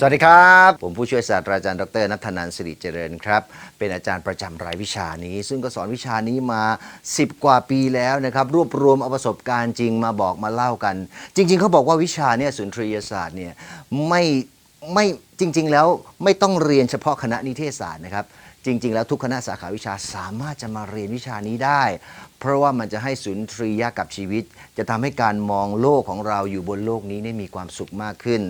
สวัสดีครับ ผมผู้ช่วยศาสตราจารย์ดรนัทนันสิริเจริญครับ เป็นอาจารย์ประจำรายวิชานี้ ซึ่งก็สอนวิชานี้มา 10 กว่าปีแล้วนะครับ รวบรวมเอาประสบการณ์จริงมาบอกมาเล่ากัน จริง ๆ เขาบอกว่าวิชาเนี่ยสุนทรียศาสตร์เนี่ยไม่ไม่จริง ๆ แล้วไม่ต้องเรียนเฉพาะคณะนิเทศศาสตร์นะครับ จริง ๆ แล้วทุกคณะสาขาวิชาสามารถจะมาเรียนวิชานี้ได้ เพราะว่ามันจะให้สุนทรียะกับชีวิต จะทำให้การมองโลกของเราอยู่บนโลกนี้ได้มีความสุขมากขึ้น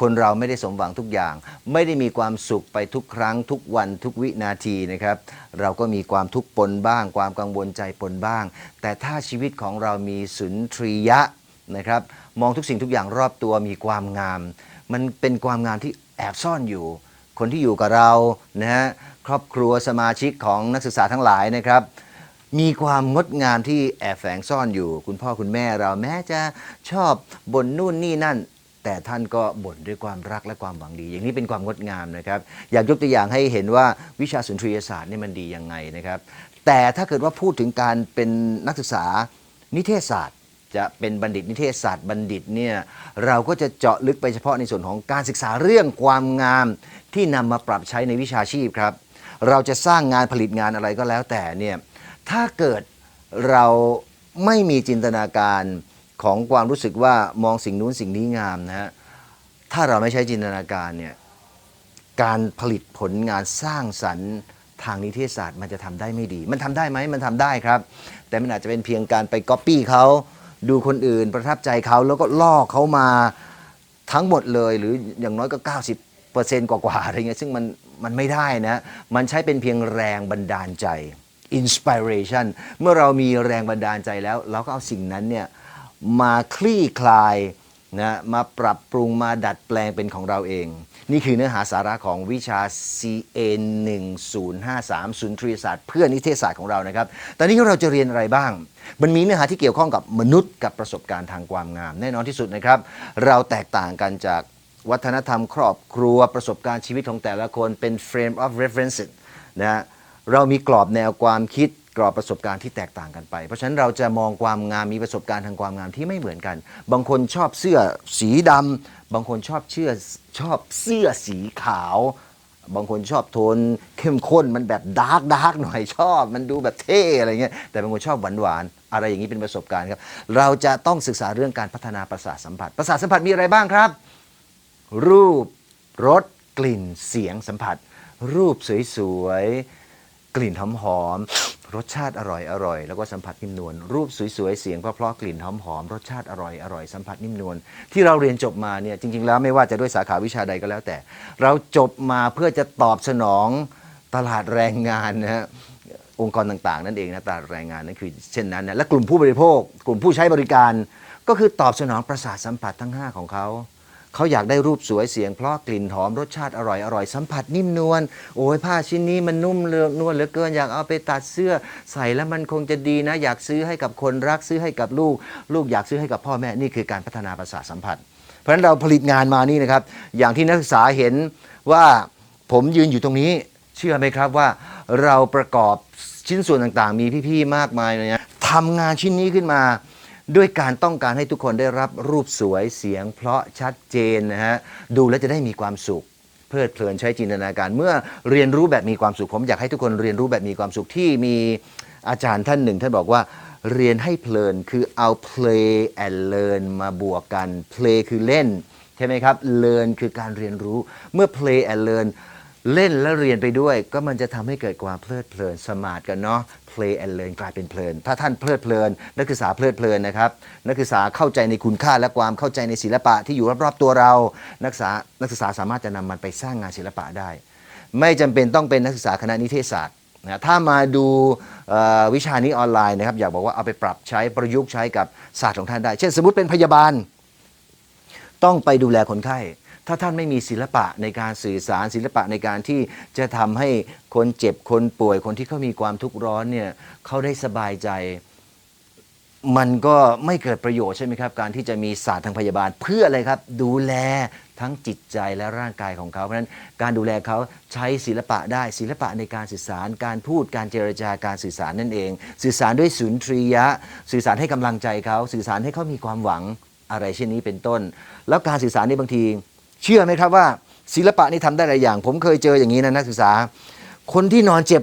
คนเราไม่ได้สมหวังทุกอย่าง ไม่ได้มีความสุขไปทุกครั้ง ทุกวันทุกวินาทีนะครับเราก็มีความทุกข์ปนบ้าง ความกังวลใจปนบ้าง แต่ถ้าชีวิตของเรามีสุนทรียะนะครับมองทุกสิ่งทุกอย่างรอบตัวมีความงาม มันเป็นความงามที่แอบซ่อนอยู่ คนที่อยู่กับเรานะฮะ ครอบครัวสมาชิกของนักศึกษาทั้งหลายนะครับ มีความงดงามที่แอบแฝงซ่อนอยู่ คุณพ่อคุณแม่เราแม้จะชอบบ่นนู่นนี่นั่น แต่ท่านก็บ่นด้วยความรักและความหวังดี อย่างนี้เป็นความงดงามนะครับ อยากยกตัวอย่างให้เห็นว่าวิชาสุนทรียศาสตร์นี่มันดียังไงนะครับ แต่ถ้าเกิดว่าพูดถึงการเป็นนักศึกษานิเทศศาสตร์จะเป็นบัณฑิตนิเทศศาสตร์บัณฑิตเนี่ยเราก็จะเจาะลึกไปเฉพาะในส่วนของการศึกษาเรื่องความงามที่นำมาปรับใช้ในวิชาชีพครับ เราจะสร้างงานผลิตงานอะไรก็แล้วแต่เนี่ยถ้าเกิดเราไม่มีจินตนาการของความรู้สึกว่ามองสิ่งนู้นสิ่งนี้งามนะฮะถ้าเราไม่ใช้จินตนาการเนี่ยการผลิตผลงานสร้างสรรค์ทางนิเทศศาสตร์มันจะทำได้ไม่ดี มันทำได้ไหมมันทำได้ครับ แต่มันอาจจะเป็นเพียงการไปก๊อปปี้เขาดูคนอื่น ประทับใจเขาแล้วก็ล่อเขามาทั้งหมดเลย หรืออย่างน้อยก็ 90%กว่าๆอะไรเงี้ยซึ่งมัน มันไม่ได้นะ มันใช้เป็นเพียงแรงบันดาลใจ inspiration เมื่อเรามีแรงบันดาลใจแล้ว เราก็เอาสิ่งนั้นเนี่ยมาคลี่คลายนะมาปรับปรุงมาดัดแปลงเป็นของเราเอง นี่คือเนื้อหาสาระของวิชา CA 1053สุนย์ทรีศาสตร์เพื่อนิเทศศาสตร์ของเรานะครับ ตอนนี้เราจะเรียนอะไรบ้าง มันมีเนื้อหาที่เกี่ยวข้องกับมนุษย์กับประสบการณ์ทางความงาม แน่นอนที่สุดนะครับ เราแตกต่างกันจาก วัฒนธรรมครอบครัวประสบการณ์ชีวิตของแต่ละคนเป็น frame of reference นะฮะเรามีกรอบแนวความคิดกรอบประสบการณ์ที่แตกต่างกันไป เพราะฉะนั้นเราจะมองความงามมีประสบการณ์ทางความงามที่ไม่เหมือนกัน บางคนชอบเสื้อสีดำบางคนชอบเชื่อชอบเสื้อสีขาว บางคนชอบโทนเข้มข้นมันแบบดาร์กดาร์กหน่อยชอบ มันดูแบบเท่อะไรเงี้ยแต่บางคนชอบหวานหวานอะไรอย่างนี้เป็นประสบการณ์ครับ เราจะต้องศึกษาเรื่องการพัฒนาประสาทสัมผัส ประสาทสัมผัสมีอะไรบ้างครับ รูปรสกลิ่นเสียงสัมผัส รูปสวยๆกลิ่นหอมๆรสชาติอร่อยอร่อยแล้วก็สัมผัสนิ่มนวลรูปสวยๆเสียงเพราะๆกลิ่นหอมๆรสชาติอร่อยอร่อยสัมผัสนิ่มนวลที่เราเรียนจบมาเนี่ยจริงๆแล้วไม่ว่าจะด้วยสาขาวิชาใดก็แล้วแต่ เราจบมาเพื่อจะตอบสนองตลาดแรงงานนะฮะองค์กรต่างๆ นั่นเองนะตลาดแรงงานนั่นคือเช่นนั้นนะและกลุ่มผู้บริโภค กลุ่มผู้ใช้บริการ ก็คือตอบสนองประสาทสัมผัสทั้ง 5 ของเขา เขาอยากได้รูปสวยเสียง เพราะกลิ่นหอมรสชาติอร่อยอร่อยสัมผัสนิ่มนวลโอ้ยผ้าชิ้นนี้มันนุ่มเลือกนวลเหลือเกินอยากเอาไปตัดเสื้อใส่แล้วมันคงจะดีนะ อยากซื้อให้กับคนรักซื้อให้กับลูก ลูกอยากซื้อให้กับพ่อแม่นี่คือการพัฒนาประสาทสัมผัส เพราะฉะนั้นเราผลิตงานมานี่นะครับ อย่างที่นักศึกษาเห็นว่าผมยืนอยู่ตรงนี้ เชื่อไหมครับว่าเราประกอบชิ้นส่วนต่างๆ มีพี่ๆมากมายเลยนะทำงานชิ้นนี้ขึ้นมา ด้วยการต้องการให้ทุกคนได้รับรูปสวยเสียง เพราะชัดเจนนะฮะดูแล้วจะได้มีความสุข เพลิดเพลินใช้จินตนาการ เมื่อเรียนรู้แบบมีความสุข ผมอยากให้ทุกคนเรียนรู้แบบมีความสุขที่มีอาจารย์ท่านหนึ่ง ท่านบอกว่าเรียนให้เพลินคือเอา play and learn มาบวกกัน play คือเล่น ใช่ไหมครับ learn คือการเรียนรู้เมื่อ play and learn เล่นและเรียนไปด้วย ก็มันจะทำให้เกิดความเพลิดเพลินสมาร์ทกันเนาะ play and learn กลายเป็นเพลิน ถ้าท่านเพลิดเพลิน นักศึกษาเพลิดเพลินนะครับ นักศึกษาเข้าใจในคุณค่าและความเข้าใจในศิลปะที่อยู่รอบๆตัวเรา นักศึกษานักศึกษาสามารถจะนำมันไปสร้างงานศิลปะได้ ไม่จำเป็นต้องเป็นนักศึกษาคณะนิเทศศาสตร์นะถ้ามาดูวิชานี้ออนไลน์นะครับ อยากบอกว่าเอาไปปรับใช้ประยุกต์ใช้กับศาสตร์ของท่านได้ เช่นสมมติเป็นพยาบาล ต้องไปดูแลคนไข้ ถ้าท่านไม่มีศิลปะในการสื่อสารศิลปะในการที่จะทำให้คนเจ็บคนป่วยคนที่เขามีความทุกข์ร้อนเนี่ยเขาได้สบายใจ มันก็ไม่เกิดประโยชน์ใช่ไหมครับ การที่จะมีศาสตร์ทางพยาบาลเพื่ออะไรครับ ดูแลทั้งจิตใจและร่างกายของเขา เพราะฉะนั้นการดูแลเขาใช้ศิลปะได้ศิลปะในการสื่อสาร การพูดการเจรจาการสื่อสารนั่นเอง สื่อสารด้วยสุนทรียะ สื่อสารให้กำลังใจเขา สื่อสารให้เขามีความหวังอะไรเช่นนี้เป็นต้น แล้วการสื่อสารในบางที เชื่อไหมครับว่า ศิลปะนี่ทำได้หลายอย่าง ผมเคยเจออย่างนี้นะนักศึกษา คนที่นอนเจ็บ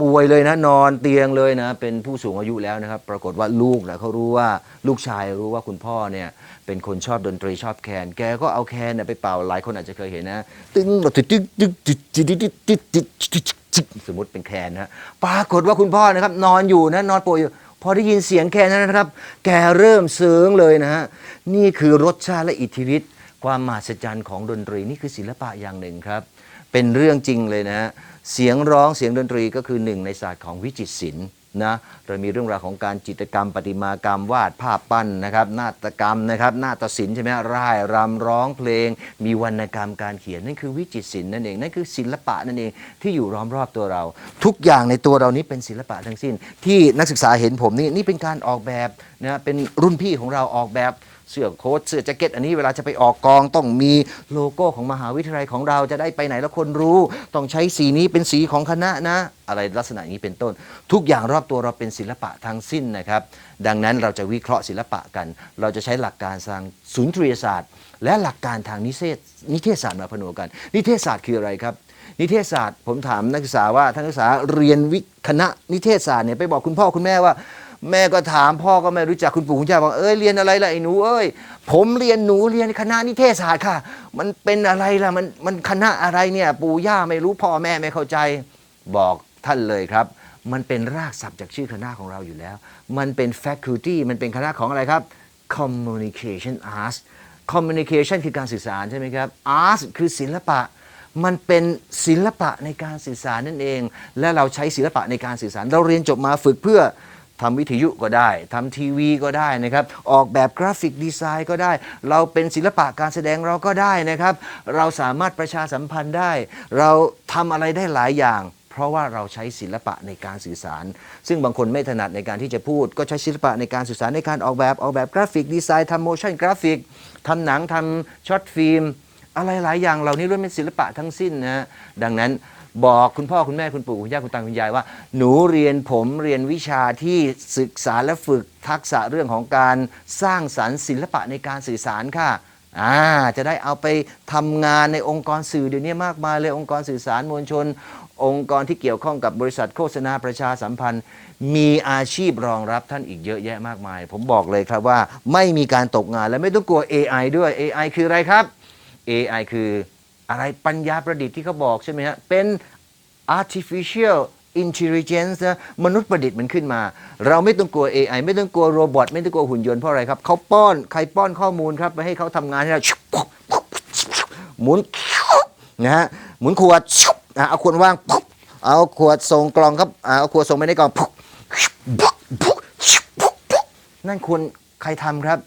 ป่วยเลยนะนอนเตียงเลยนะ เป็นผู้สูงอายุแล้วนะครับ ปรากฏว่าลูกนะเขารู้ว่าลูกชายรู้ว่าคุณพ่อเนี่ยเป็นคนชอบดนตรีชอบแคน แกก็เอาแคนเนี่ยไปเป่าหลายคนอาจจะเคยเห็นนะ ตึ้งตึ๊ดตึ๊ดตึ๊ดตึ๊ดตึ๊ดตึ๊ดตึ๊ดตึ๊ดตึ๊ดสมมติเป็นแคนนะปรากฏว่าคุณพ่อนะครับ นอนอยู่นะนอนป่วยอยู่พอได้ยินเสียงแคนนั้นนะครับ แกเริ่มเสิงเลยนะฮะนี่คือรสชาติและอิทธิฤทธิ์ ความมหัศจรรย์ของดนตรีนี่คือศิลปะอย่างหนึ่งครับ เป็นเรื่องจริงเลยนะฮะเสียงร้องเสียงดนตรีก็คือหนึ่งในศาสตร์ของวิจิตรศิลป์นะเรามีเรื่องราวของการจิตรกรรมประติมากรรมวาดภาพปั้นนะครับนาฏกรรมนะครับนาฏศิลป์ใช่ไหมร่ายรำร้องเพลง มีวรรณกรรมการเขียนนั่นคือวิจิตรศิลป์นั่นเองนั่นคือศิลปะนั่นเองที่อยู่ล้อมรอบตัวเรา ทุกอย่างในตัวเรานี้เป็นศิลปะทั้งสิ้น ที่นักศึกษาเห็นผมนี่นี่เป็นการออกแบบนะเป็นรุ่นพี่ของเราออกแบบ เสื้อโค้ทเสื้อแจ็คเก็ตอันนี้เวลาจะไปออกกองต้องมีโลโก้ของมหาวิทยาลัยของเราจะได้ไปไหนแล้วคนรู้ ต้องใช้สีนี้เป็นสีของคณะนะ อะไรลักษณะนี้เป็นต้น ทุกอย่างรอบตัวเราเป็นศิลปะทั้งสิ้นนะครับ ดังนั้นเราจะวิเคราะห์ศิลปะกัน เราจะใช้หลักการทางสุนทรียศาสตร์ และหลักการทางนิเทศนิเทศศาสตร์มาผนวกกัน นิเทศศาสตร์คืออะไรครับนิเทศศาสตร์ผมถามนักศึกษาว่าท่านนักศึกษาเรียนวิคณะนิเทศศาสตร์เนี่ยไปบอกคุณพ่อคุณแม่ว่า แม่ก็ถามพ่อก็ไม่รู้จักคุณปู่คุณย่าบอกเอ้ยเรียนอะไรล่ะไอ้หนูเอ้ยผมเรียนหนูเรียนคณะนิเทศศาสตร์ค่ะ มันเป็นอะไรล่ะมันมันคณะอะไรเนี่ย ปู่ย่าไม่รู้พ่อแม่ไม่เข้าใจ บอกท่านเลยครับ มันเป็นรากศัพท์จากชื่อคณะของเราอยู่แล้ว มันเป็น faculty มันเป็นคณะของอะไรครับ communication arts communication คือการสื่อสารใช่ไหมครับ arts คือศิลปะมันเป็นศิลปะในการสื่อสารนั่นเอง และเราใช้ศิลปะในการสื่อสาร เราเรียนจบมาฝึกเพื่อ ทำวิทยุก็ได้ทำทีวีก็ได้นะครับ ออกแบบกราฟิกดีไซน์ก็ได้ เราเป็นศิลปะการแสดงเราก็ได้นะครับ เราสามารถประชาสัมพันธ์ได้ เราทำอะไรได้หลายอย่าง เพราะว่าเราใช้ศิลปะในการสื่อสาร ซึ่งบางคนไม่ถนัดในการที่จะพูด ก็ใช้ศิลปะในการสื่อสารในการออกแบบออกแบบกราฟิกดีไซน์ทำโมชั่นกราฟิกทำหนังทำช็อตฟิล์มอะไรหลายอย่างเหล่านี้ล้วนเป็นศิลปะทั้งสิ้นนะดังนั้น บอกคุณพ่อคุณแม่คุณปู่คุณย่าคุณตาคุณยายว่า หนูเรียนผมเรียนวิชาที่ศึกษาและฝึกทักษะเรื่องของการสร้างสรรค์ศิลปะในการสื่อสารค่ะอ่าจะได้เอาไปทำงานในองค์กรสื่อเดี๋ยวนี้มากมายเลยองค์กรสื่อสารมวลชน องค์กรที่เกี่ยวข้องกับบริษัทโฆษณาประชาสัมพันธ์ มีอาชีพรองรับท่านอีกเยอะแยะมากมาย ผมบอกเลยครับว่าไม่มีการตกงานและไม่ต้องกลัว AI ด้วย AI คืออะไรครับ AI คือ อะไรปัญญาประดิษฐ์ที่เขาบอกใช่ไหมฮะ เป็น artificial intelligence นะมนุษย์ประดิษฐ์มันขึ้นมา เราไม่ต้องกลัว AI ไม่ต้องกลัวโรบอทไม่ต้องกลัวหุ่นยนต์เพราะอะไรครับเขาป้อนใครป้อนข้อมูลครับไปให้เขาทำงานให้เราหมุนนะฮะหมุนขวดเอาขวดว่างเอาขวดส่งกล่องครับเอาขวดส่งไปในกล่องนั่นควรใครทำครับ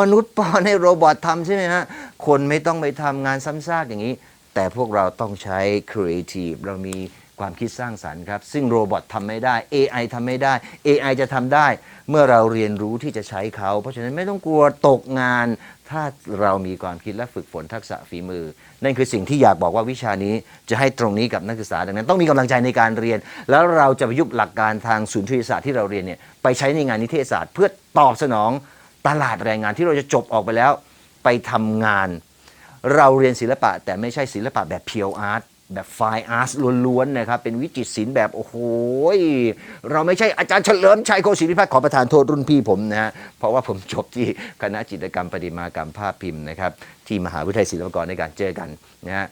มนุษย์ป้อนให้โรบอททำใช่ไหมฮะ คนไม่ต้องไปทำงานซ้ำซากอย่างนี้ แต่พวกเราต้องใช้ creative เรามีความคิดสร้างสรรค์ครับ ซึ่งโรบอททำไม่ได้ AI ทำไม่ได้ AI จะทำได้ เมื่อเราเรียนรู้ที่จะใช้เขา เพราะฉะนั้นไม่ต้องกลัวตกงาน ถ้าเรามีความคิดและฝึกฝนทักษะฝีมือ นั่นคือสิ่งที่อยากบอกว่าวิชานี้จะให้ตรงนี้กับนักศึกษาดังนั้น ต้องมีกำลังใจในการเรียน แล้วเราจะประยุกต์หลักการทางศูนย์วิทยศาสตร์ที่เราเรียนเนี่ยไปใช้ในงานนิเทศศาสตร์ เพื่อตอบสนองตลาดแรงงานที่เราจะจบออกไปแล้ว ไปทำงาน เราเรียนศิลปะแต่ไม่ใช่ศิลปะแบบเพียวอาร์ตแบบไฟอาร์ตล้วนๆนะครับ เป็นวิจิตรศิลป์แบบ โอ้โห เราไม่ใช่อาจารย์เฉลิมชัยโคศิริพัฒน์ขอประทานโทษรุ่นพี่ผมนะฮะ เพราะว่าผมจบที่คณะจิตรกรรมประติมากรรมภาพพิมพ์นะครับ ที่มหาวิทยาลัยศิลปากรในการเจอกันนะฮะ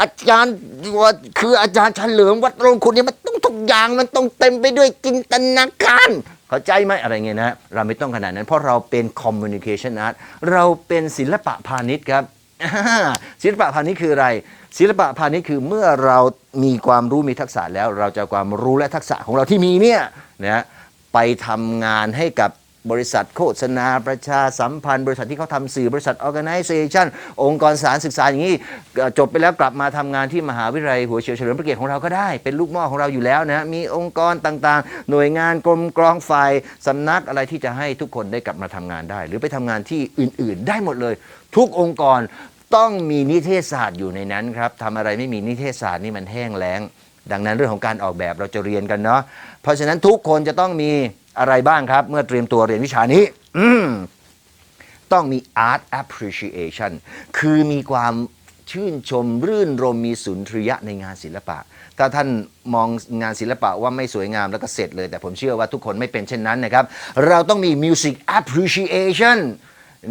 อาจารย์ว่าคืออาจารย์เฉลิมวัดรงคุณเนี่ยมันต้องทุกอย่างมันต้องเต็มไปด้วยจินตนาการ เข้าใจไหมอะไรเงี้ยนะเราไม่ต้องขนาดนั้น เพราะเราเป็น communication art เราเป็นศิลปะพาณิชย์ครับศิลปะพาณิชย์คืออะไร ศิลปะพาณิชย์คือเมื่อเรามีความรู้มีทักษะแล้ว เราจะความรู้และทักษะของเราที่มีเนี่ยนะไปทำงานให้กับ บริษัทโฆษณาประชาสัมพันธ์ บริษัทที่เขาทำสื่อบริษัท organization องค์กรสารศึกษาอย่างนี้ จบไปแล้วกลับมาทำงานที่มหาวิทยาลัยหัวเฉียวเฉลิมพระเกียรติของเราก็ได้ เป็นลูกหม้อของเราอยู่แล้วนะมีองค์กรต่างๆ หน่วยงานกรมกรองฝ่ายสำนักอะไรที่จะให้ทุกคนได้กลับมาทำงานได้ หรือไปทำงานที่อื่น ๆ ได้หมดเลย ทุกองค์กรต้องมีนิเทศศาสตร์อยู่ในนั้นครับทำอะไรไม่มีนิเทศศาสตร์นี่มันแห้งแล้ง ดังนั้นเรื่องของการออกแบบเราจะเรียนกันเนาะเพราะฉะนั้นทุกคนจะต้องมี อะไรบ้างครับ เมื่อเตรียมตัวเรียนวิชานี้ต้องมี art appreciation คือมีความชื่นชมรื่นรมมีสุนทรียะในงานศิลปะ ถ้าท่านมองงานศิลปะว่าไม่สวยงามแล้วก็เสร็จเลย แต่ผมเชื่อว่าทุกคนไม่เป็นเช่นนั้นนะครับ เราต้องมี music appreciation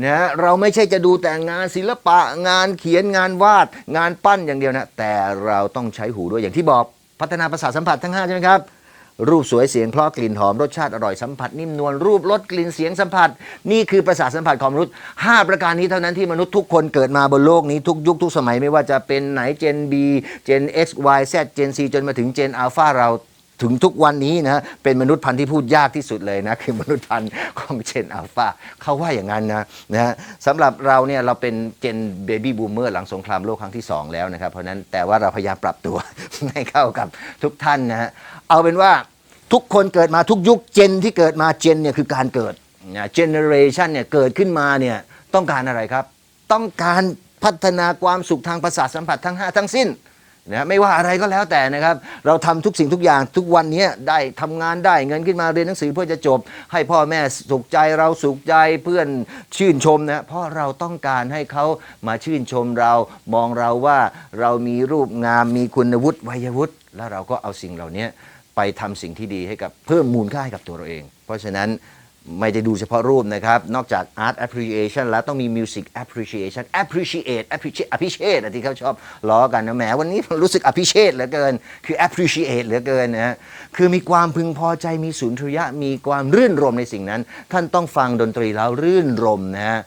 นะเราไม่ใช่จะดูแต่งานศิลปะงานเขียนงานวาด งานปั้นอย่างเดียวนะ แต่เราต้องใช้หูด้วยอย่างที่บอกพัฒนาประสาทสัมผัสทั้ง 5 ใช่ไหมครับ รูปสวยเสียงเพราะกลิ่นหอมรสชาติอร่อยสัมผัสนิ่มนวลรูปรสกลิ่นเสียงสัมผัส นี่คือประสาทสัมผัสของมนุษย์ 5 ประการนี้เท่านั้นที่มนุษย์ทุกคนเกิดมาบนโลกนี้ทุกยุคทุกสมัยไม่ว่าจะเป็นไหนเจน B เจน X Y Z เจน C จนมาถึงเจนอัลฟาเราถึงทุกวันนี้นะเป็นมนุษย์พันธุ์ที่พูดยากที่สุดเลยนะ คือมนุษย์พันธุ์ของเจนอัลฟาเขาว่าอย่างนั้นนะนะฮะสำหรับเราเนี่ยเราเป็นเจนเบบี้บูมเมอร์หลังสงครามโลกครั้งที่ 2 แล้วนะครับ เพราะฉะนั้นแต่ว่าเราพยายามปรับตัวให้เข้ากับทุกท่านนะฮะ เอาเป็นว่าทุกคนเกิดมาทุกยุคเจนที่เกิดมาเจนเนี่ยคือการเกิดนะเจเนเรชันเนี่ยเกิดขึ้นมาเนี่ยต้องการอะไรครับ ต้องการพัฒนาความสุขทางประสาทสัมผัสทั้ง 5 ทั้งสิ้นนะไม่ว่าอะไรก็แล้วแต่นะครับ เราทำทุกสิ่งทุกอย่างทุกวันนี้ได้ทำงานได้เงินขึ้นมาเรียนหนังสือเพื่อจะจบ ให้พ่อแม่สุขใจเราสุขใจเพื่อนชื่นชมนะเพราะเราต้องการให้เขามาชื่นชมเรามองเราว่าเรามีรูปงามมีคุณวุฒิวัยวุฒิแล้วเราก็เอาสิ่งเหล่านี้ ไปทำสิ่งที่ดีให้กับเพิ่มมูลค่าให้กับตัวเราเอง เพราะฉะนั้นไม่ได้ดูเฉพาะรูปนะครับ นอกจาก art appreciation แล้วต้องมี music appreciation appreciate appreciate appreciate ที่เขาชอบล้อกันนะแหมวันนี้รู้สึก appreciate เหลือเกิน คือ appreciate เหลือเกินนะฮะคือมีความพึงพอใจมีสุนทรียะ มีความรื่นรมในสิ่งนั้น ท่านต้องฟังดนตรีแล้วรื่นรมนะฮะ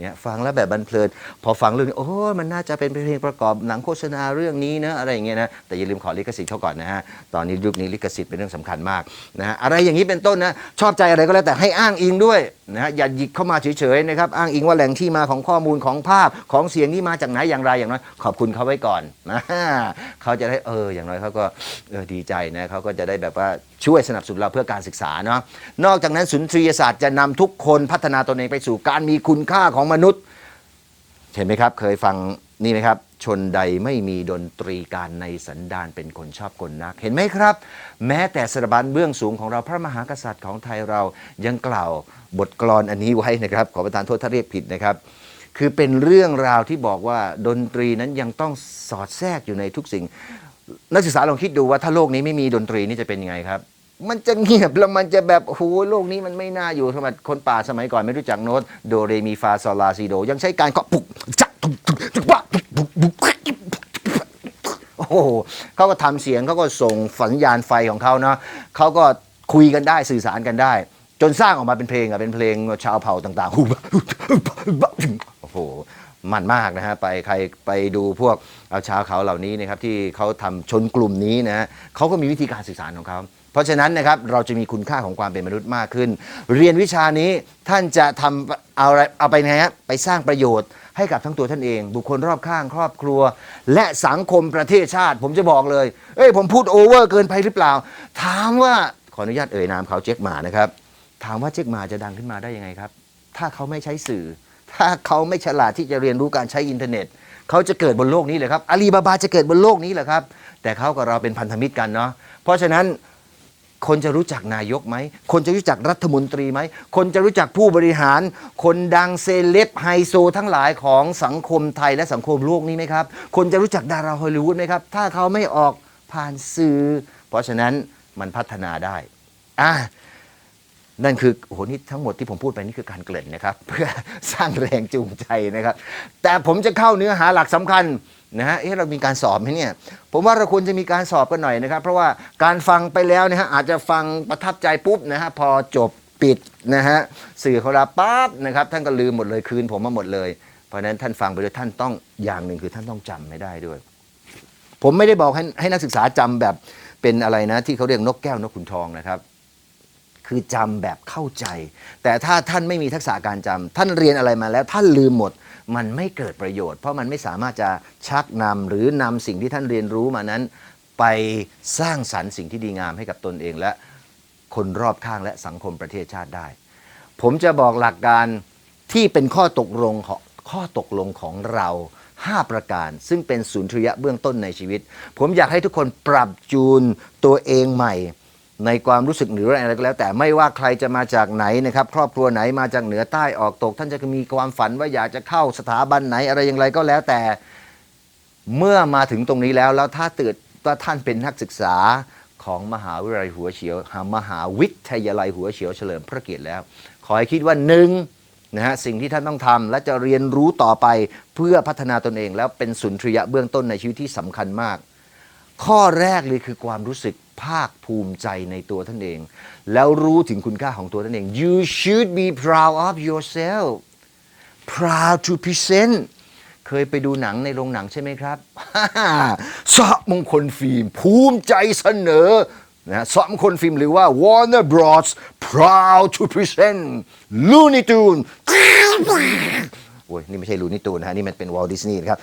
เนี่ยฟังแล้วแบบบันเพลิน พอฟังเรื่องนี้โอ้มันน่าจะเป็นเพลงประกอบหนังโฆษณาเรื่องนี้นะอะไรอย่างเงี้ยนะแต่อย่าลืมขอลิขสิทธิ์เขาก่อนนะฮะตอนนี้ยุคนี้ลิขสิทธิ์เป็นเรื่องสำคัญมากนะอะไรอย่างนี้เป็นต้นนะชอบใจอะไรก็แล้วแต่ให้อ้างอิงด้วย นะฮะอย่าหยิกเข้ามาเฉยๆนะครับอ้างอิงว่าแหล่งที่มาของข้อมูลของภาพของเสียงนี่มาจากไหนอย่างไรอย่างน้อยขอบคุณเขาไว้ก่อนนะเขาจะได้เอออย่างน้อยเขาก็เออดีใจนะเขาก็จะได้แบบว่าช่วยสนับสนุนเราเพื่อการศึกษาเนาะนอกจากนั้นสุนทรียศาสตร์จะนำทุกคนพัฒนาตนเองไปสู่การมีคุณค่าของมนุษย์ เห็นไหมครับ เคยฟัง นี่ไหมครับ ชนใดไม่มีดนตรีการในสันดานเป็นคนชอบกลนัก เห็นไหมครับ แม้แต่สถาบันเบื้องสูงของเราพระมหากษัตริย์ของไทยเรายังกล่าวบทกลอนอันนี้ไว้นะครับ ขอประทานโทษถ้าเรียกผิดนะครับ คือเป็นเรื่องราวที่บอกว่าดนตรีนั้นยังต้องสอดแทรกอยู่ในทุกสิ่ง นักศึกษาลองคิดดูว่าถ้าโลกนี้ไม่มีดนตรีนี่จะเป็นยังไงครับมันจะเงียบแล้วมันจะแบบโอ้โหโลกนี้มันไม่น่าอยู่สมัยคนป่าสมัยก่อนไม่รู้จักโน้ตโดเรมีฟาซอลาซีโด ยังใช้การเคาะปุกจั โอ้โหเขาก็ทำเสียงเขาก็ส่งสัญญาณไฟของเขาเนาะเขาก็คุยกันได้สื่อสารกันได้ จนสร้างออกมาเป็นเพลงอะเป็นเพลงชาวเผ่าต่างๆโอ้โหมันมากนะฮะไปใครไปดูพวกชาวเขาเหล่านี้นะครับที่เขาทำชนกลุ่มนี้นะฮะเขาก็มีวิธีการสื่อสารของเขาเพราะฉะนั้นนะครับเราจะมีคุณค่าของความเป็นมนุษย์มากขึ้น เรียนวิชานี้ท่านจะทำเอาอะไรเอาไปไงฮะไปสร้างประโยชน์ ให้กับทั้งตัวท่านเอง บุคคลรอบข้างครอบครัว และสังคมประเทศชาติ ผมจะบอกเลย เอ้ยผมพูดโอเวอร์เกินไปหรือเปล่า ถามว่าขออนุญาตเอ่ยนามเขาเจ๊กหมานะครับ ถามว่าเจ๊กหมาจะดังขึ้นมาได้ยังไงครับ ถ้าเขาไม่ใช้สื่อ ถ้าเขาไม่ฉลาดที่จะเรียนรู้การใช้อินเทอร์เน็ตเขาจะเกิดบนโลกนี้เลยครับอาลีบาบาจะเกิดบนโลกนี้เหรอครับ แต่เขากับเราเป็นพันธมิตรกันเนาะเพราะฉะนั้น คนจะรู้จักนายกไหม คนจะรู้จักรัฐมนตรีไหม คนจะรู้จักผู้บริหาร คนดังเซเลบไฮโซทั้งหลายของสังคมไทยและสังคมโลกนี้ไหมครับ คนจะรู้จักดาราฮอลลีวูดไหมครับ ถ้าเขาไม่ออกผ่านสื่อ เพราะฉะนั้นมันพัฒนาได้ อะนั่นคือโอ้โหนี่ทั้งหมดที่ผมพูดไปนี่คือการเกริ่นนะครับ เพื่อสร้างแรงจูงใจนะครับ แต่ผมจะเข้าเนื้อหาหลักสำคัญ นะฮะเอ๊ะเรามีการสอบไหมเนี่ยผมว่าเราควรจะมีการสอบกันหน่อยนะครับ เพราะว่าการฟังไปแล้วนะฮะอาจจะฟังประทับใจปุ๊บนะฮะพอจบปิดนะฮะสื่อเขารับปั๊บนะครับท่านก็ลืมหมดเลยคืนผมมาหมดเลย เพราะฉะนั้นท่านฟังไปด้วยท่านต้องอย่างหนึ่งคือท่านต้องจำไม่ได้ด้วย ผมไม่ได้บอกให้ให้นักศึกษาจำแบบเป็นอะไรนะที่เขาเรียกนกแก้วนกขุนทองนะครับคือจำแบบเข้าใจ แต่ถ้าท่านไม่มีทักษะการจำท่านเรียนอะไรมาแล้วท่านลืมหมด มันไม่เกิดประโยชน์ เพราะมันไม่สามารถจะชักนำหรือนำสิ่งที่ท่านเรียนรู้มานั้น ไปสร้างสรรค์สิ่งที่ดีงามให้กับตนเองและคนรอบข้างและสังคมประเทศชาติได้ ผมจะบอกหลักการที่เป็นข้อตกลงของข้อตกลงของเรา 5 ประการ ซึ่งเป็นศูนย์ทริยะเบื้องต้นในชีวิต ผมอยากให้ทุกคนปรับจูนตัวเองใหม่ ในความรู้สึกหรืออะไรก็แล้ว แต่ไม่ว่าใครจะมาจากไหนนะครับ ครอบครัวไหนมาจากเหนือใต้ออกตก ท่านจะมีความฝันว่าอยากจะเข้าสถาบันไหนอะไรอย่างไรก็แล้วแต่เมื่อมาถึงตรงนี้แล้วแล้วถ้าตื่นว่าท่านเป็นนักศึกษาของมหาวิทยาลัยหัวเฉียวมหาวิทยาลัยหัวเฉียวเฉลิมพระเกียรติแล้ว ขอให้คิดว่าหนึ่งนะฮะสิ่งที่ท่านต้องทำและจะเรียนรู้ต่อไปเพื่อพัฒนาตนเองแล้วเป็นสุนทรียะเบื้องต้นในชีวิตที่สำคัญมาก ข้อแรกเลยคือความรู้สึก ภาคภูมิใจในตัวท่านเอง แล้วรู้ถึงคุณค่าของตัวท่านเอง you should be proud of yourself proud to present เคยไปดูหนังในโรงหนังใช่ไหมครับสะมงคลฟิล์ม ภูมิใจเสนอนะสะมงคลฟิล์มหรือว่า Warner Bros proud to present Looney Tunes โอ้ยนี่ไม่ใช่ลูนี่ตูนนะฮะนี่มันเป็นวอลดิสนีย์ครับ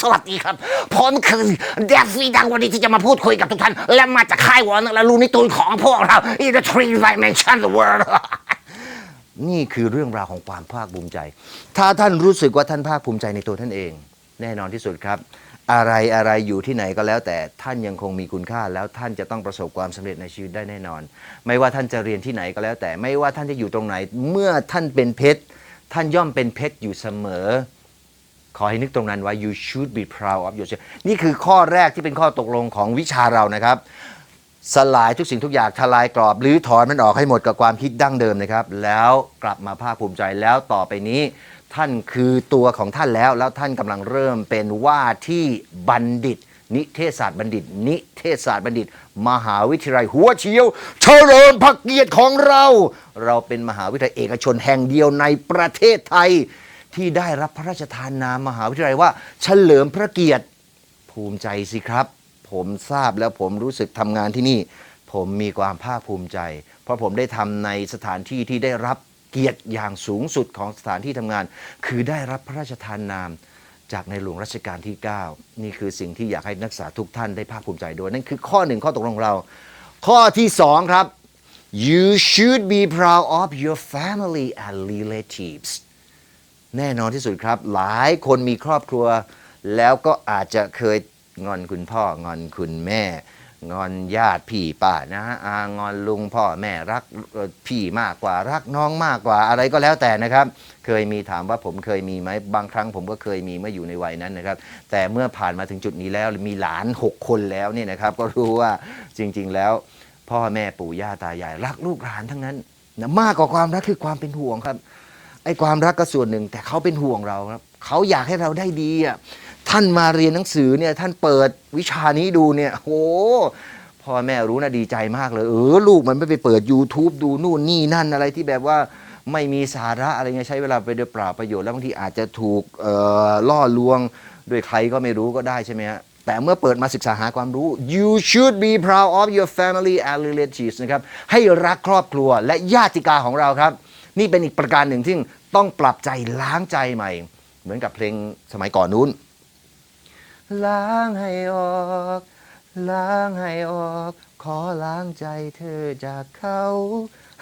สวัสดีครับ ผมคือเดฟฟี่ดังวันนี้ที่จะมาพูดคุยกับทุกท่าน และมาจากค่ายวอร์นและลูนิตูนของพวกเรา In the three dimension world นี่คือเรื่องราวของความภาคภูมิใจ ถ้าท่านรู้สึกว่าท่านภาคภูมิใจในตัวท่านเอง แน่นอนที่สุดครับ อะไรอะไรอยู่ที่ไหนก็แล้ว แต่ท่านยังคงมีคุณค่าแล้วท่านจะต้องประสบความสำเร็จในชีวิตได้แน่นอน ไม่ว่าท่านจะเรียนที่ไหนก็แล้ว แต่ไม่ว่าท่านจะอยู่ตรงไหน เมื่อท่านเป็นเพชร ท่านย่อมเป็นเพชรอยู่เสมอ ขอให้นึกตรงนั้นไว้ you should be proud of yourself นี่คือข้อแรกที่เป็นข้อตกลงของวิชาเรานะครับ สลายทุกสิ่งทุกอย่างทลายกรอบ หรือถอนมันออกให้หมดกับความคิดดั้งเดิมนะครับ แล้วกลับมาภาคภูมิใจแล้วต่อไปนี้ ท่านคือตัวของท่านแล้ว แล้วท่านกำลังเริ่มเป็นว่าที่บัณฑิต นิเทศศาสตร์บัณฑิต นิเทศศาสตร์บัณฑิต มหาวิทยาลัยหัวเฉียวเฉลิมพระเกียรติของเรา เราเป็นมหาวิทยาลัยเอกชนแห่งเดียวในประเทศไทย ที่ได้รับพระราชทานนามมหาวิทยาลัยว่า เฉลิมพระเกียรติภูมิใจสิครับ ผมทราบแล้วผมรู้สึกทำงานที่นี่ ผมมีความภาคภูมิใจ เพราะผมได้ทำในสถานที่ที่ได้รับเกียรติอย่างสูงสุดของสถานที่ทำงาน คือได้รับพระราชทานนาม จากในหลวงรัชกาลที่ 9 นี่คือสิ่งที่อยากให้นักศึกษาทุกท่านได้ภาคภูมิใจด้วยนั่นคือข้อหนึ่งข้อตกลงของเรา ข้อที่สองครับ you should be proud of your family and relatives แน่นอนที่สุดครับ หลายคนมีครอบครัว แล้วก็อาจจะเคยงอนคุณพ่องอนคุณแม่ งอนญาติพี่ป้านะฮะอางอนลุงพ่อแม่รักพี่มากกว่ารักน้องมากกว่าอะไรก็แล้วแต่นะครับ เคยมีถามว่าผมเคยมีไหมบางครั้งผมก็เคยมีเมื่ออยู่ในวัยนั้นนะครับ แต่เมื่อผ่านมาถึงจุดนี้แล้วมีหลาน 6 คนแล้วเนี่ยนะครับ ก็รู้ว่าจริง ๆ แล้ว พ่อแม่ปู่ย่าตายาย รักลูกหลานทั้งนั้นนะมากกว่าความรักคือความเป็นห่วงครับไอ้ความรักก็ส่วนหนึ่งแต่เขาเป็นห่วงเราครับเขาอยากให้เราได้ดีอะ ท่านมาเรียนหนังสือเนี่ยท่านเปิดวิชานี้ดูเนี่ยโหพ่อแม่รู้นะดีใจมากเลย เออลูกมันไม่ไปเปิด YouTube ดูนู่นนี่นั่นอะไรที่แบบว่าไม่มีสาระอะไรเงี้ยใช้เวลาไปโดยเปล่าประโยชน์แล้วบางทีอาจจะถูกเอ่อล่อลวงด้วยใครก็ไม่รู้ก็ได้ใช่ไหมฮะแต่เมื่อเปิดมาศึกษาหาความรู้ you should be proud of your family and relatives นะครับให้รักครอบครัวและญาติกาของเราครับ นี่เป็นอีกประการหนึ่งที่ต้องปรับใจล้างใจใหม่ เหมือนกับเพลงสมัยก่อนนู้น ล้างให้ออก ล้างให้ออก ขอล้างใจเธอจากเขา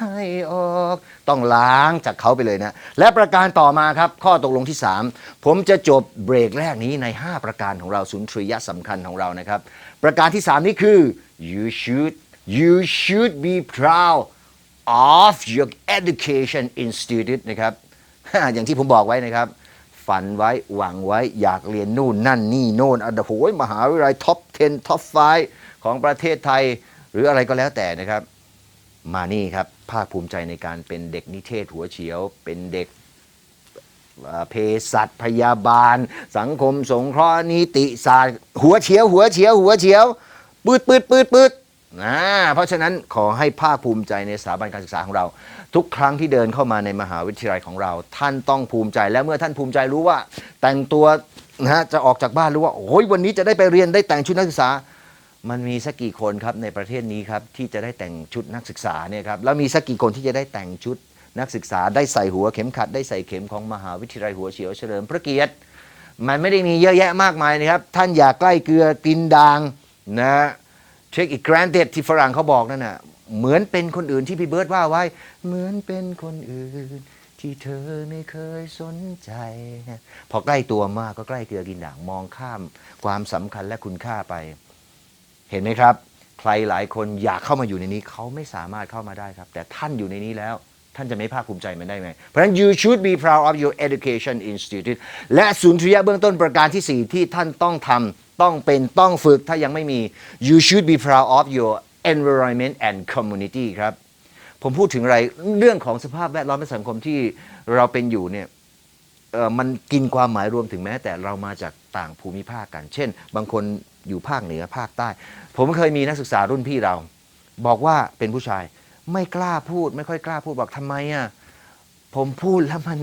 ให้ออก ต้องล้างจากเขาไปเลยนะ และประการต่อมาครับ ข้อตกลงที่ 3 ผมจะจบเบรกแรกนี้ใน 5 ประการของเราสุนทรียะสำคัญของเรานะครับ ประการที่ 3 นี้คือ you should you should be proud of your education institute นะครับ อย่างที่ผมบอกไว้นะครับ ฝันไว้หวังไว้อยากเรียนนู่นนั่นนี่โน่นอันดับโอ้ยมหาวิทยาลัยท็อป 10 ท็อป 5 ของประเทศไทย หรืออะไรก็แล้วแต่นะครับ มานี่ครับภาคภูมิใจในการเป็นเด็กนิเทศหัวเฉียว เป็นเด็กเภสัชพยาบาล สังคมสงเคราะห์นิติศาสตร์ หัวเฉียว หัวเฉียว หัวเฉียวปืดปืดปืดปืด นะเพราะฉะนั้นขอให้ภาคภูมิใจในสถาบันการศึกษาของเรา ทุกครั้งที่เดินเข้ามาในมหาวิทยาลัยของเรา ท่านต้องภูมิใจและเมื่อท่านภูมิใจรู้ว่า แต่งตัวนะฮะจะออกจากบ้านรู้ว่าโอ้ยวันนี้จะได้ไปเรียนได้แต่งชุดนักศึกษา มันมีสักกี่คนครับในประเทศนี้ครับที่จะได้แต่งชุดนักศึกษาเนี่ยครับแล้วมีสักกี่คนที่จะได้แต่งชุดนักศึกษา ได้ใส่หัวเข็มขัดได้ใส่เข็มของมหาวิทยาลัยหัวเฉียวเฉลิมพระเกียรติมันไม่ได้มีเยอะแยะมากมายนะครับ ท่านอย่าใกล้เกลือกินด่างนะ เช็คอีก granted ที่ฝรั่งเขาบอกนั่นน่ะเหมือนเป็นคนอื่นที่พี่เบิร์ดว่าไว้ เหมือนเป็นคนอื่น ที่เธอไม่เคยสนใจ พอใกล้ตัวมากก็ใกล้เกลือกินด่างมองข้ามความสำคัญและคุณค่าไป เห็นไหมครับ ใครหลายคนอยากเข้ามาอยู่ในนี้เขาไม่สามารถเข้ามาได้ครับ แต่ท่านอยู่ในนี้แล้วท่านจะไม่ภาคภูมิใจมันได้ไหม เพราะฉะนั้น you should be proud of your education institute และศูนย์ทริยะเบื้องต้นประการที่ 4 ที่ท่านต้องทำ ต้องเป็นต้องฝึกถ้ายังไม่มี you should be proud of your environment and community ครับ ผมพูดถึงอะไรเรื่องของสภาพแวดล้อมและสังคมที่เราเป็นอยู่เนี่ยเออมันกินความหมายรวมถึงแม้ แต่เรามาจากต่างภูมิภาคกัน เช่น บางคนอยู่ภาคเหนือภาคใต้ ผมเคยมีนักศึกษารุ่นพี่เรา บอกว่าเป็นผู้ชายไม่กล้าพูด ไม่ค่อยกล้าพูดบอกทำไมอะผมพูดแล้วมัน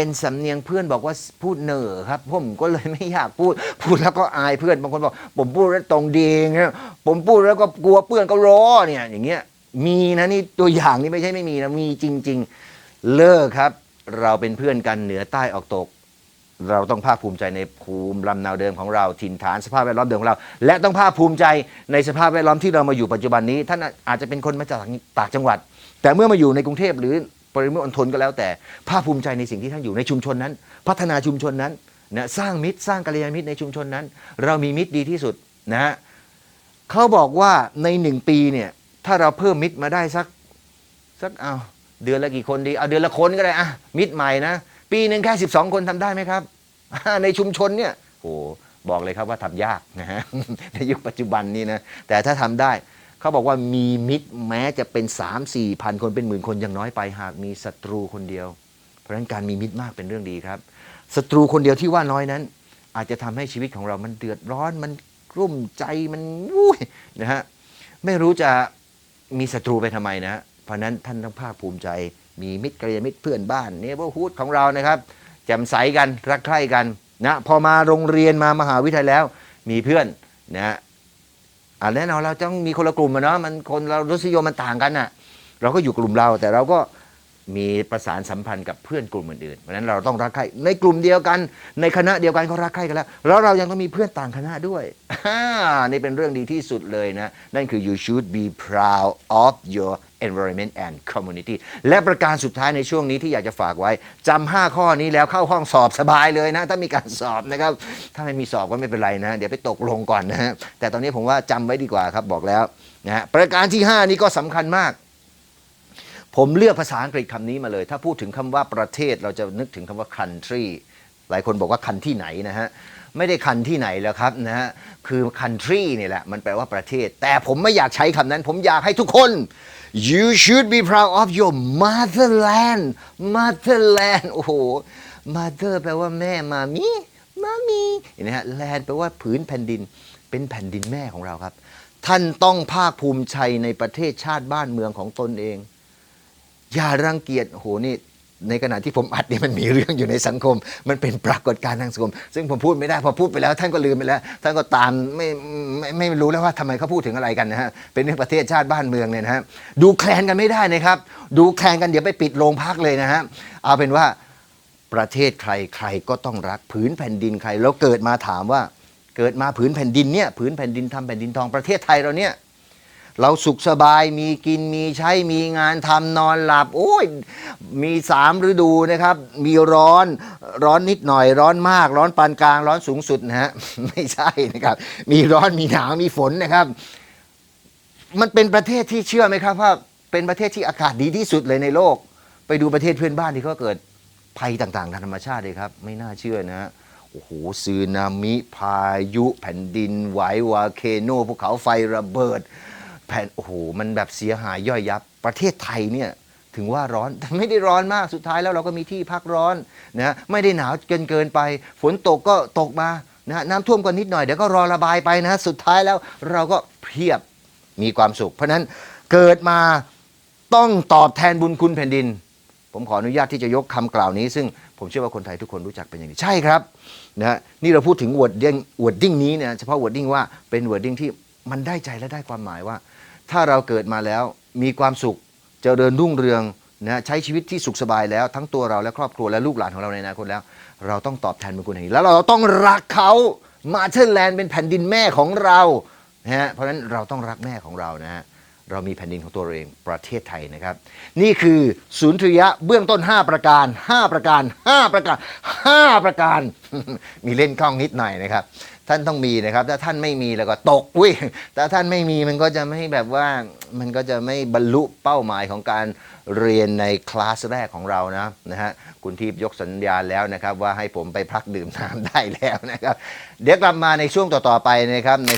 เป็นสำเนียงเพื่อนบอกว่าพูดเหน่อครับ ผมก็เลยไม่อยากพูด พูดแล้วก็อายเพื่อนบางคนบอก ผมพูดแล้วตรงดีไงผมพูดแล้วก็กลัวเพื่อนก็ร้อเนี่ย อย่างเงี้ยมีนะนี่ตัวอย่างนี่ไม่ใช่ไม่มีนะมีจริง ๆ เลิกครับ เราเป็นเพื่อนกันเหนือใต้ออกตก เราต้องภาคภูมิใจในภูมิลำเนาเดิมของเราถิ่นฐานสภาพแวดล้อมเดิมของเรา และต้องภาคภูมิใจในสภาพแวดล้อมที่เรามาอยู่ปัจจุบันนี้ ท่านอาจจะเป็นคนมาจากต่างจังหวัด แต่เมื่อมาอยู่ในกรุงเทพหรือ ปริมณฑลก็แล้วแต่ภาคภูมิใจในสิ่งที่ท่านอยู่ในชุมชนนั้น พัฒนาชุมชนนั้นนะสร้างมิตรสร้างกัลยาณมิตรในชุมชนนั้น เรามีมิตรดีที่สุดนะฮะเขาบอกว่าในหนึ่งปีเนี่ยถ้าเราเพิ่มมิตรมาได้สักสักเอาเดือนละกี่คนดีเอาเดือนละคนก็ได้อะมิตรใหม่นะปีหนึ่งแค่ 12 คนทำได้ไหมครับ ในชุมชนเนี่ยโอ้บอกเลยครับว่าทำยากนะฮะในยุคปัจจุบันนี้นะแต่ถ้าทำได้ เขาบอกว่ามีมิตรแม้จะเป็น 3 4พันคนเป็นหมื่นคนยังน้อยไปหากมีศัตรูคนเดียว เพราะฉะนั้นการมีมิตรมากเป็นเรื่องดีครับศัตรูคนเดียวที่ว่าน้อยนั้น อาจจะทำให้ชีวิตของเรามันเดือดร้อนมันกลุ้มใจมันวุ้ยนะฮะไม่รู้จะมีศัตรูไปทำไมนะเพราะนั้นท่านต้องภาคภูมิใจ มีมิตรกัลยามิตรเพื่อนบ้านเนเบอร์ฮูดของเรานะครับแจ่มใสกันรักใคร่กันนะพอมาโรงเรียนมามหาวิทยาลัยแล้ว มีเพื่อนนะ อ่าแน่นอนเราต้องมีคนละกลุ่มอะเนาะมันคนเรารสนิยมมันต่างกันน่ะ เราก็อยู่กลุ่มเราแต่เราก็ มีประสานสัมพันธ์กับเพื่อนกลุ่มอื่นๆเพราะนั้นเราต้องรักใครในกลุ่มเดียวกัน ในคณะเดียวกันเขารักใครกันแล้ว แล้วเรายังต้องมีเพื่อนต่างคณะด้วยอ่านี่เป็นเรื่องดีที่สุดเลยนะ นั่นคือ you should be proud of your environment and community และประการสุดท้ายในช่วงนี้ที่อยากจะฝากไว้จำห้าข้อนี้แล้วเข้าห้องสอบสบายเลยนะ ถ้ามีการสอบนะครับ ถ้าไม่มีสอบก็ไม่เป็นไรนะ เดี๋ยวไปตกลงก่อนนะแต่ตอนนี้ผมว่าจำไว้ดีกว่าครับบอกแล้วนะฮะประการที่ห้านี้ก็สำคัญมาก ผมเลือกภาษาอังกฤษคำนี้มาเลย ถ้าพูดถึงคำว่าประเทศเราจะนึกถึงคำว่า country หลายคนบอกว่าคันที่ไหนนะฮะไม่ได้คันที่ไหนแล้วครับนะฮะคือ country เนี่ยแหละ มันแปลว่าประเทศ แต่ผมไม่อยากใช้คำนั้น ผมอยากให้ทุกคน you should be proud of your motherland motherland โอ้โห mother แปลว่าแม่มามีมามีเห็นไหมฮะ land แปลว่าผืนแผ่นดิน เป็นแผ่นดินแม่ของเราครับ ท่านต้องภาคภูมิใจในประเทศชาติบ้านเมืองของตนเอง อย่ารังเกียจโหนี่ในขณะที่ผมอัดนี่มันมีเรื่องอยู่ในสังคม มันเป็นปรากฏการณ์ทางสังคม ซึ่งผมพูดไม่ได้พอพูดไปแล้ว ท่านก็ลืมไปแล้ว ท่านก็ตามไม่ไม่ไม่ไม่รู้แล้วว่าทำไมเขาพูดถึงอะไรกันนะฮะเป็นเรื่องประเทศชาติบ้านเมืองเนี่ยนะฮะดูแคลนกันไม่ได้นะครับ ดูแคลนกันเดี๋ยวไปปิดโรงพักเลยนะฮะเอาเป็นว่าประเทศใครใครก็ต้องรักผืนแผ่นดินใครแล้วเกิดมาถามว่า เกิดมาผืนแผ่นดินเนี่ยผืนแผ่นดินทำแผ่นดินทองประเทศไทยเราเนี่ย เราสุขสบายมีกินมีใช้มีงานทำนอนหลับ โอ้ยมีสามฤดูนะครับ มีร้อนร้อนนิดหน่อยร้อนมาก ร้อนปานกลางร้อนสูงสุดนะฮะไม่ใช่นะครับ มีร้อนมีหนาวมีฝนนะครับ มันเป็นประเทศที่เชื่อไหมครับว่าเป็นประเทศที่อากาศดีที่สุดเลยในโลก ไปดูประเทศเพื่อนบ้านที่เขาเกิดภัยต่างๆทางธรรมชาติเลยครับ ไม่น่าเชื่อนะฮะโอ้โหซึนามิพายุ แผ่นดินไหววาเคโนภูเขาไฟระเบิด แผ่นโอ้โหมันแบบเสียหายย่อยยับ ประเทศไทยเนี่ยถึงว่าร้อนแต่ไม่ได้ร้อนมากสุดท้ายแล้วเราก็มีที่พักร้อนนะไม่ได้หนาวเกินเกินไป ฝนตกก็ตกมานะน้ำท่วมก็นิดหน่อยเดี๋ยวก็รอระบายไปนะสุดท้ายแล้วเราก็เพียบมีความสุข เพราะนั้นเกิดมาต้องตอบแทนบุญคุณแผ่นดิน ผมขออนุญาตที่จะยกคำกล่าวนี้ ซึ่งผมเชื่อว่าคนไทยทุกคนรู้จักเป็นอย่างดีใช่ครับนะนี่เราพูดถึง wording wording นี้เนี่ยเฉพาะ wording ว่าเป็น wording ที่มันได้ใจและได้ความหมายว่า ถ้าเราเกิดมาแล้วมีความสุขจเจริญรุ่งเรืองนะใช้ชีวิตที่สุขสบายแล้วทั้งตัวเราและครอบครัวและลูกหลานของเราในอนาคตแล้ว เราต้องตอบแทนบุญคุณแห่งนี้แล้วเราต้องรักเขามาเทอร์แลนด์เป็นแผ่นดินแม่ของเรานะฮะเพราะฉะนั้นเราต้องรักแม่ของเรานะฮะเรามีแผ่นดินของตัวเเองประเทศไทยนะครับ นี่คือศูนย์ทริยะเบื้องต้น 5 ประการ 5 ประการ 5 ประการ 5 ประการ มีเล่นกล้องนิดหน่อยนะครับ ท่านต้องมีนะครับ ถ้าท่านไม่มีแล้วก็ตกวิถ้าท่านไม่มีมันก็จะไม่แบบว่ามันก็จะไม่บรรลุเป้าหมายของการเรียนในคลาสแรกของเรานะนะฮะคุณทีพยกสัญญาณแล้วนะครับ ว่าให้ผมไปพักดื่มน้ำได้แล้วนะครับ เดี๋ยวกลับมาในช่วงต่อๆไปนะครับใน